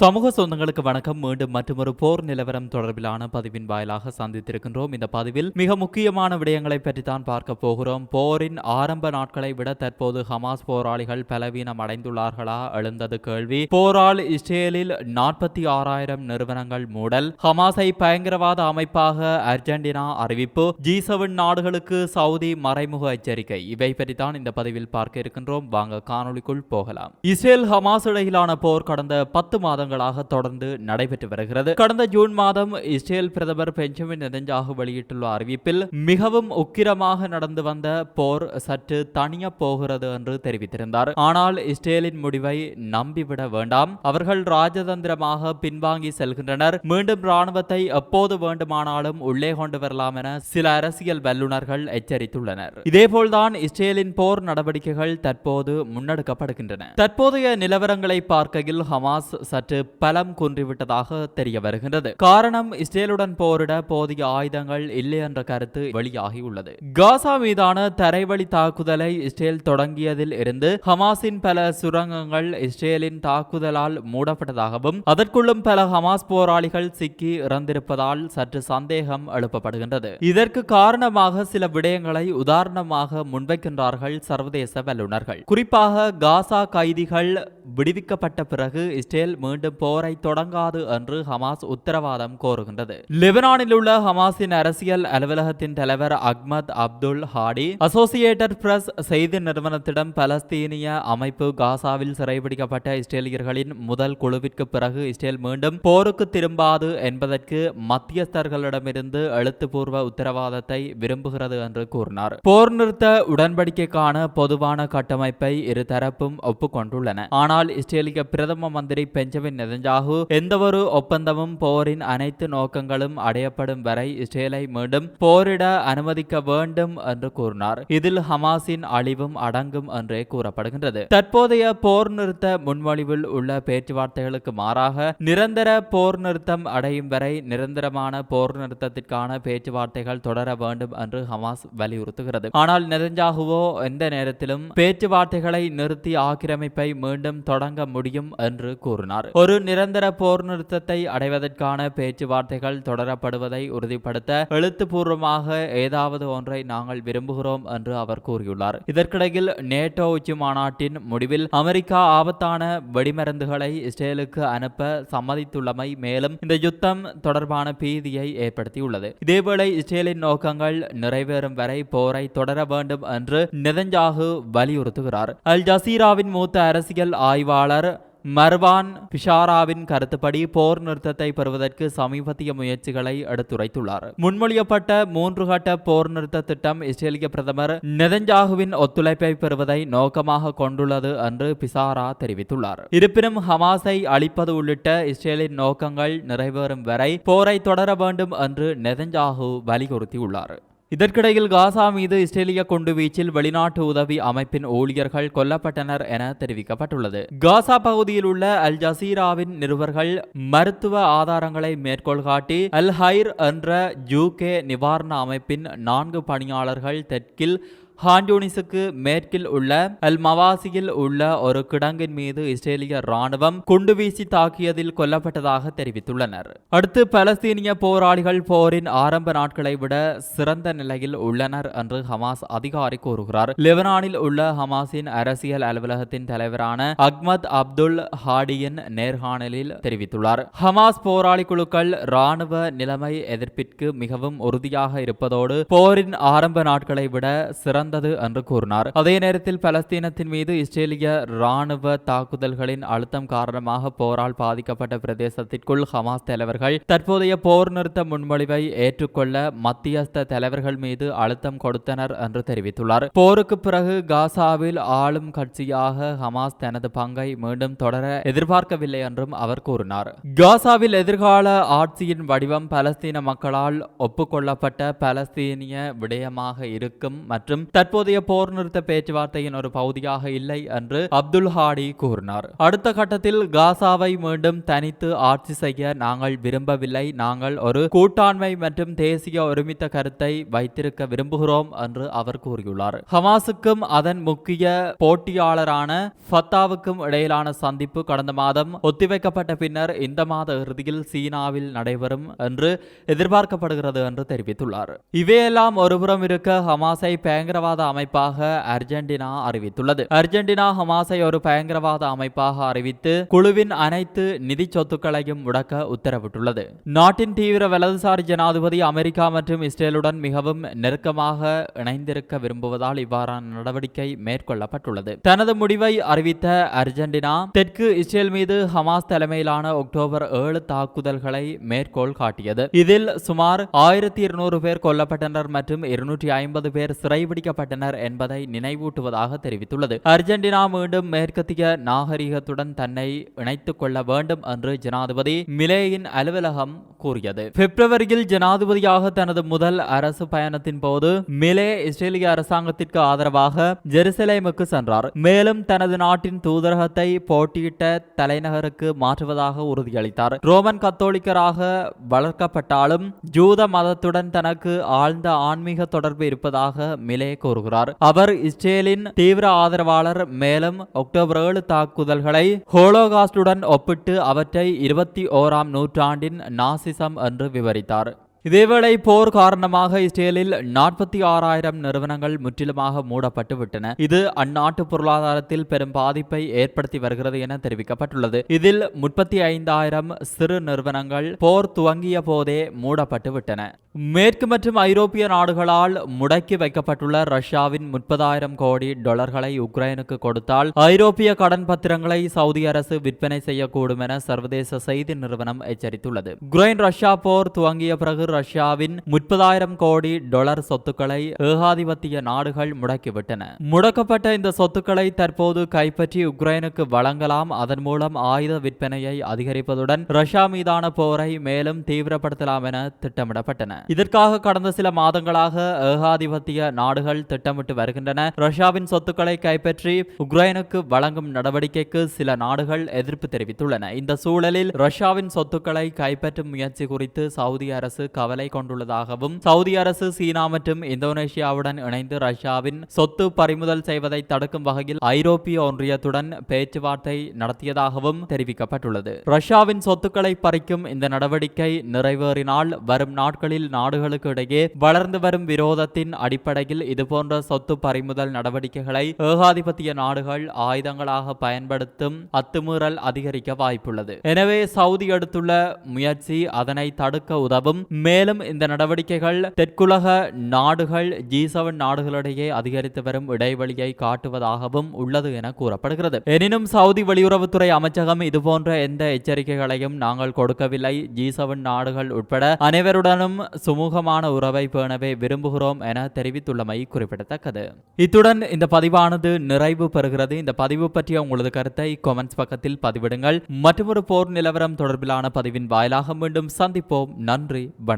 சமூக சொந்தங்களுக்கு வணக்கம். மீண்டும் மற்றொரு போர் நிலவரம் தொடர்பிலான பதிவின் வாயிலாக சந்தித்திருக்கின்றோம். இந்த பதிவில் மிக முக்கியமான விடயங்களை பற்றி தான் பார்க்க போகிறோம். போரின் ஆரம்ப நாட்களை விட தற்போது ஹமாஸ் போராளிகள் பலவீனம் அடைந்துள்ளார்களா? எழுந்தது கேள்வி. போரால் இஸ்ரேலில் நாற்பத்தி ஆறாயிரம் நிறுவனங்கள் மூடல். ஹமாஸை பயங்கரவாத அமைப்பாக அர்ஜென்டினா அறிவிப்பு. ஜி செவன் நாடுகளுக்கு சவுதி மறைமுக எச்சரிக்கை. இவை பற்றி தான் இந்த பதிவில் பார்க்க இருக்கின்றோம். வாங்க காணொளிக்குள் போகலாம். இஸ்ரேல் ஹமாஸ் இடையிலான போர் கடந்த பத்து மாதங்களாக தொடர்ந்து நடைபெற்று வருகிறது. கடந்த ஜூன் மாதம் இஸ்ரேல் பிரதமர் பெஞ்சமின் நெதஞ்சாகு வெளியிட்டுள்ள அறிவிப்பில் மிகவும் உக்கிரமாக நடந்து வந்த போர் சற்று தனிய போகிறது என்று தெரிவித்திருந்தார். ஆனால் இஸ்ரேலின் முடிவை நம்பிவிட வேண்டாம். அவர்கள் ராஜதந்திரமாக பின்வாங்கி செல்கின்றனர். மீண்டும் ராணுவத்தை எப்போது வேண்டுமானாலும் உள்ளே கொண்டு வரலாம் என சில அரசியல் வல்லுநர்கள் எச்சரித்துள்ளனர். இதேபோல்தான் இஸ்ரேலின் போர் நடவடிக்கைகள் தற்போது முன்னெடுக்கப்படுகின்றன. தற்போதைய நிலவரங்களை பார்க்கையில் ஹமாஸ் சற்று பலம் குன்றிவிட்டதாக தெரிய வருகின்றது. காரணம் இஸ்ரேலுடன் போரிட போதிய ஆயுதங்கள் இல்லை என்ற கருத்து வெளியாகியுள்ளது. காசா மீதான தரைவழி தாக்குதலை இஸ்ரேல் தொடங்கியதில் இருந்து ஹமாஸின் பல சுரங்கங்கள் இஸ்ரேலின் தாக்குதலால் மூடப்பட்டதாகவும் அதற்குள்ளும் பல ஹமாஸ் போராளிகள் சிக்கி இறந்திருப்பதால் சற்று சந்தேகம் எழுப்பப்படுகின்றது. இதற்கு காரணமாக சில விடயங்களை உதாரணமாக முன்வைக்கின்றார்கள் சர்வதேச வல்லுநர்கள். குறிப்பாக காசா கைதிகள் விடுவிக்கப்பட்ட பிறகு இஸ்ரேல் மீண்டும் போரை தொடங்காது என்று ஹமாஸ் உத்தரவாதம் கோருகின்றது. லெபனானில் உள்ள ஹமாஸின் அரசியல் அலுவலகத்தின் தலைவர் Ahmed Abdul Hadi Associated Press செய்தி நிறுவனத்திடம் பலஸ்தீனிய அமைப்பு காசாவில் சிறைபிடிக்கப்பட்ட இஸ்ரேலியர்களின் முதல் குழுவிற்கு பிறகு இஸ்ரேல் மீண்டும் போருக்கு திரும்பாது என்பதற்கு மத்தியஸ்தர்களிடமிருந்து எழுத்துப்பூர்வ உத்தரவாதத்தை விரும்புகிறது என்று கூறினார். போர் நிறுத்த உடன்படிக்கைக்கான பொதுவான கட்டமைப்பை இருதரப்பும் ஒப்புக்கொண்டுள்ளன. ஆனால் இஸ்ரேலிய பிரதம மந்திரி பெஞ்சமின் நெதஞ்சாகு எந்தவொரு ஒப்பந்தமும் போரின் அனைத்து நோக்கங்களும் அடையப்படும் வரை இஸ்ரேலை மீண்டும் போரிட அனுமதிக்க வேண்டும் என்று கூறினார். இதில் ஹமாஸின் அழிவும் அடங்கும் என்றே கூறப்படுகின்றது. தற்போதைய போர் நிறுத்த முன்மொழிவில் உள்ள பேச்சுவார்த்தைகளுக்கு மாறாக நிரந்தர போர் நிறுத்தம் அடையும் வரை நிரந்தரமான போர் நிறுத்தத்திற்கான பேச்சுவார்த்தைகள் தொடர வேண்டும் என்று ஹமாஸ் வலியுறுத்துகிறது. ஆனால் நெதஞ்சாகுவோ எந்த நேரத்திலும் பேச்சுவார்த்தைகளை நிறுத்தி ஆக்கிரமிப்பை மீண்டும் தொடங்க முடியும் என்று கூறினார். ஒரு நிரந்தர போர் நிறுத்தத்தை அடைவதற்கான பேச்சுவார்த்தைகள் தொடரப்படுவதை உறுதிப்படுத்த எழுத்துப்பூர்வமாக ஏதாவது ஒன்றை நாங்கள் விரும்புகிறோம் என்று அவர் கூறியுள்ளார். இதற்கிடையில் நேட்டோ உச்சி மாநாட்டின் முடிவில் அமெரிக்கா ஆபத்தான வெடிமருந்துகளை இஸ்ரேலுக்கு அனுப்ப சம்மதித்துள்ளமை மேலும் இந்த யுத்தம் தொடர்பான பீதியை ஏற்படுத்தியுள்ளது. இதேவேளை இஸ்ரேலின் நோக்கங்கள் நிறைவேறும் வரை போரை தொடர வேண்டும் என்று நெதஞ்சாகு வலியுறுத்துகிறார். அல் ஜசீராவின் மூத்த அரசியல் ஆய்வாளர் மர்வான் பிஷாராவின் கருத்துப்படி போர் நிறுத்தத்தை பெறுவதற்கு சமீபத்திய முயற்சிகளை எடுத்துரைத்துள்ளார். முன்மொழியப்பட்ட மூன்று கட்ட போர் நிறுத்த திட்டம் இஸ்ரேலிய பிரதமர் நெதஞ்சாகுவின் ஒத்துழைப்பை பெறுவதை நோக்கமாக கொண்டுள்ளது என்று பிசாரா தெரிவித்துள்ளார். இருப்பினும் ஹமாஸை அழிப்பது உள்ளிட்ட இஸ்ரேலின் நோக்கங்கள் நிறைவேறும் வரை போரை தொடர வேண்டும் என்று நெதஞ்சாகு வலியுறுத்தியுள்ளார். இதற்கிடையில் காசா மீது இஸ்ரேலிய குண்டு வீச்சில் வெளிநாட்டு உதவி அமைப்பின் ஊழியர்கள் கொல்லப்பட்டனர் என தெரிவிக்கப்பட்டுள்ளது. காசா பகுதியில் உள்ள அல் ஜசீராவின் நிருபர்கள் மருத்துவ ஆதாரங்களை மேற்கோள் காட்டி அல் ஹைர் என்ற ஜூகே நிவாரண அமைப்பின் நான்கு பணியாளர்கள் தெற்கில் ஹாண்டோனிஸுக்கு மேற்கில் உள்ள அல் மவாசியில் உள்ள ஒரு கிடங்கின் மீது இஸ்ரேலிய ராணுவம் குண்டு வீசி தாக்கியதில் கொல்லப்பட்டதாக தெரிவித்துள்ளனர். அடுத்து பலஸ்தீனிய போராளிகள் போரின் ஆரம்ப நாட்களை விட சிறந்த நிலையில் உள்ளனர் என்று ஹமாஸ் அதிகாரி கூறுகிறார். லெபனானில் உள்ள ஹமாஸின் அரசியல் அலுவலகத்தின் தலைவரான அக்மத் அப்துல் ஹாடியின் நேர்காணலில் தெரிவித்துள்ளார். ஹமாஸ் போராளி குழுக்கள் ராணுவ நிலைமை எதிர்ப்பிற்கு மிகவும் உறுதியாக இருப்பதோடு போரின் ஆரம்ப நாட்களை விட சிறந்த சிறந்தது என்று கூறினார். அதே நேரத்தில் பலஸ்தீனத்தின் மீது இஸ்ரேலிய ராணுவ தாக்குதல்களின் அழுத்தம் காரணமாக போரால் பாதிக்கப்பட்ட பிரதேசத்திற்குள் ஹமாஸ் தலைவர்கள் தற்போதைய போர் நிறுத்த முன்மொழிவை ஏற்றுக்கொள்ள மத்தியஸ்த தலைவர்கள் மீது அழுத்தம் கொடுத்தனர் என்று தெரிவித்துள்ளார். போருக்கு பிறகு காசாவில் ஆளும் கட்சியாக ஹமாஸ் தனது பங்கை மீண்டும் தொடர எதிர்பார்க்கவில்லை என்றும் அவர் கூறினார். காசாவில் எதிர்கால ஆட்சியின் வடிவம் பலஸ்தீன மக்களால் ஒப்புக்கொள்ளப்பட்ட பலஸ்தீனிய விடயமாக இருக்கும் மற்றும் தற்போதைய போர் நிறுத்த பேச்சுவார்த்தையின் ஒரு பகுதியாக இல்லை என்று அப்துல் ஹாடி கூறினார். அடுத்த கட்டத்தில் காசாவை மீண்டும் தனித்து ஆட்சி செய்ய நாங்கள் விரும்பவில்லை. நாங்கள் ஒரு கூட்டாண்மை மற்றும் தேசிய ஒருமித்த கருத்தை வைத்திருக்க விரும்புகிறோம் என்று அவர் கூறியுள்ளார். ஹமாஸுக்கும் அதன் முக்கிய போட்டியாளரான ஃபத்தாவுக்கும் இடையிலான சந்திப்பு கடந்த மாதம் ஒத்திவைக்கப்பட்ட பின்னர் இந்த மாத இறுதியில் சீனாவில் நடைபெறும் என்று எதிர்பார்க்கப்படுகிறது என்று தெரிவித்துள்ளார். இவையெல்லாம் ஒருபுறம் இருக்க ஹமாஸை பயங்கரவாத பயங்கரவாத அமைப்பாக அர்ஜென்டினா அறிவித்துள்ளது. அர்ஜென்டினா ஹமாஸை ஒரு பயங்கரவாத அமைப்பாக அறிவித்து குழுவின் அனைத்து நிதி சொத்துக்களையும் முடக்க உத்தரவிட்டுள்ளது. நாட்டின் தீவிர வலதுசாரி ஜனாதிபதி அமெரிக்கா மற்றும் இஸ்ரேலுடன் மிகவும் நெருக்கமாக இணைந்திருக்க விரும்புவதால் இவ்வாறான நடவடிக்கை மேற்கொள்ளப்பட்டுள்ளது. தனது முடிவை அறிவித்த அர்ஜென்டினா தெற்கு இஸ்ரேல் மீது ஹமாஸ் தலைமையிலான அக்டோபர் ஏழு தாக்குதல்களை மேற்கோள் காட்டியது. இதில் சுமார் ஆயிரத்தி இருநூறு பேர் கொல்லப்பட்டனர் மற்றும் இருநூற்றி ஐம்பது பேர் சிறைபிடிக்க பாதிக்கப்பட்டனர் என்பதை நினைவூட்டுவதாக தெரிவித்துள்ளது. அர்ஜென்டினா மீண்டும் மேற்கத்திய நாகரிகத்துடன் தன்னை இணைத்துக் கொள்ள வேண்டும் என்று ஜனாதிபதி மிலேயின் அலுவலகம் கூறியது. பிப்ரவரியில் ஜனாதிபதியாக தனது முதல் அரசு பயணத்தின் போது மிலே இஸ்ரேலிய அரசாங்கத்திற்கு ஆதரவாக ஜெருசலேமுக்கு சென்றார். மேலும் தனது நாட்டின் தூதரகத்தை போட்டியிட்ட தலைநகருக்கு மாற்றுவதாக உறுதியளித்தார். ரோமன் கத்தோலிக்கராக வளர்க்கப்பட்டாலும் ஜூத மதத்துடன் தனக்கு ஆழ்ந்த ஆன்மீக தொடர்பு இருப்பதாக மிலே கூறுகிறார். அவர் இஸ்ரேலின் தீவிர ஆதரவாளர் மேலும் அக்டோபர் ஏழு தாக்குதல்களை ஹோலோகாஸ்டுடன் ஒப்பிட்டு அவற்றை இருபத்தி ஓராம் நூற்றாண்டின் நாசிசம் என்று விவரித்தார். இதேவேளை போர் காரணமாக இஸ்ரேலில் நாற்பத்தி ஆறாயிரம் நிறுவனங்கள் முற்றிலுமாக மூடப்பட்டுவிட்டன. இது அந்நாட்டு பொருளாதாரத்தில் பெரும் பாதிப்பை ஏற்படுத்தி வருகிறது என தெரிவிக்கப்பட்டுள்ளது. இதில் முப்பத்தி ஐந்தாயிரம் சிறு நிறுவனங்கள் போர் துவங்கிய போதே மூடப்பட்டுவிட்டன. மேற்கு மற்றும் ஐரோப்பிய நாடுகளால் முடக்கி வைக்கப்பட்டுள்ள ரஷ்யாவின் முப்பதாயிரம் கோடி டாலர்களை உக்ரைனுக்கு கொடுத்தால் ஐரோப்பிய கடன் பத்திரங்களை சவுதி அரசு விற்பனை செய்யக்கூடும் என சர்வதேச செய்தி நிறுவனம் எச்சரித்துள்ளது. உக்ரைன் ரஷ்யா போர் துவங்கிய பிறகு ரஷ்யாவின் முப்பதாயிரம் கோடி டாலர் சொத்துக்களை ஏகாதிபத்திய நாடுகள் முடக்கிவிட்டன. முடக்கப்பட்ட இந்த சொத்துக்களை தற்போது கைப்பற்றி உக்ரைனுக்கு வழங்கலாம். அதன் மூலம் ஆயுத விற்பனையை அதிகரிப்பதுடன் ரஷ்யா மீதான போரை மேலும் தீவிரப்படுத்தலாம் என திட்டமிடப்பட்டன. இதற்காக கடந்த சில மாதங்களாக ஏகாதிபத்திய நாடுகள் திட்டமிட்டு வருகின்றன. ரஷ்யாவின் சொத்துக்களை கைப்பற்றி உக்ரைனுக்கு வழங்கும் நடவடிக்கைக்கு சில நாடுகள் எதிர்ப்பு தெரிவித்துள்ளன. இந்த சூழலில் ரஷ்யாவின் சொத்துக்களை கைப்பற்றும் முயற்சி குறித்து சவுதி அரசு கவலை கவலை கொண்டுள்ளதாகவும் சவுதி அரசு சீனா மற்றும் இந்தோனேஷியாவுடன் இணைந்து ரஷ்யாவின் சொத்து பறிமுதல் செய்வதை தடுக்கும் வகையில் ஐரோப்பிய ஒன்றியத்துடன் பேச்சுவார்த்தை நடத்தியதாகவும் தெரிவிக்கப்பட்டுள்ளது. ரஷ்யாவின் சொத்துக்களை பறிக்கும் இந்த நடவடிக்கை நிறைவேறினால் வரும் நாட்களில் நாடுகளுக்கு இடையே வளர்ந்து வரும் விரோதத்தின் அடிப்படையில் இதுபோன்ற சொத்து பறிமுதல் நடவடிக்கைகளை ஏகாதிபத்திய நாடுகள் ஆயுதங்களாக பயன்படுத்தும் அத்துமீறல் அதிகரிக்க வாய்ப்புள்ளது. எனவே சவுதி எடுத்துள்ள முயற்சி அதனை தடுக்க உதவும் மேலும் இந்த நடவடிக்கைகள் தெற்குலக நாடுகள் ஜி செவன் நாடுகளிடையே அதிகரித்து வரும் இடைவெளியை காட்டுவதாகவும் உள்ளது என கூறப்படுகிறது. எனினும் சவுதி வெளியுறவுத்துறை அமைச்சகம் இதுபோன்ற எந்த எச்சரிக்கைகளையும் நாங்கள் கொடுக்கவில்லை. ஜி செவன் நாடுகள் உட்பட அனைவருடனும் சுமூகமான உறவை பேணவே விரும்புகிறோம் என தெரிவித்துள்ளமை குறிப்பிடத்தக்கது. இத்துடன் இந்த பதிவானது நிறைவு பெறுகிறது. இந்த பதிவு பற்றிய உங்களது கருத்தை கொமெண்ட்ஸ் பக்கத்தில் பதிவிடுங்கள். மற்றொரு போர் நிலவரம் தொடர்பிலான பதிவின் வாயிலாக மீண்டும் சந்திப்போம். நன்றி வணக்கம்.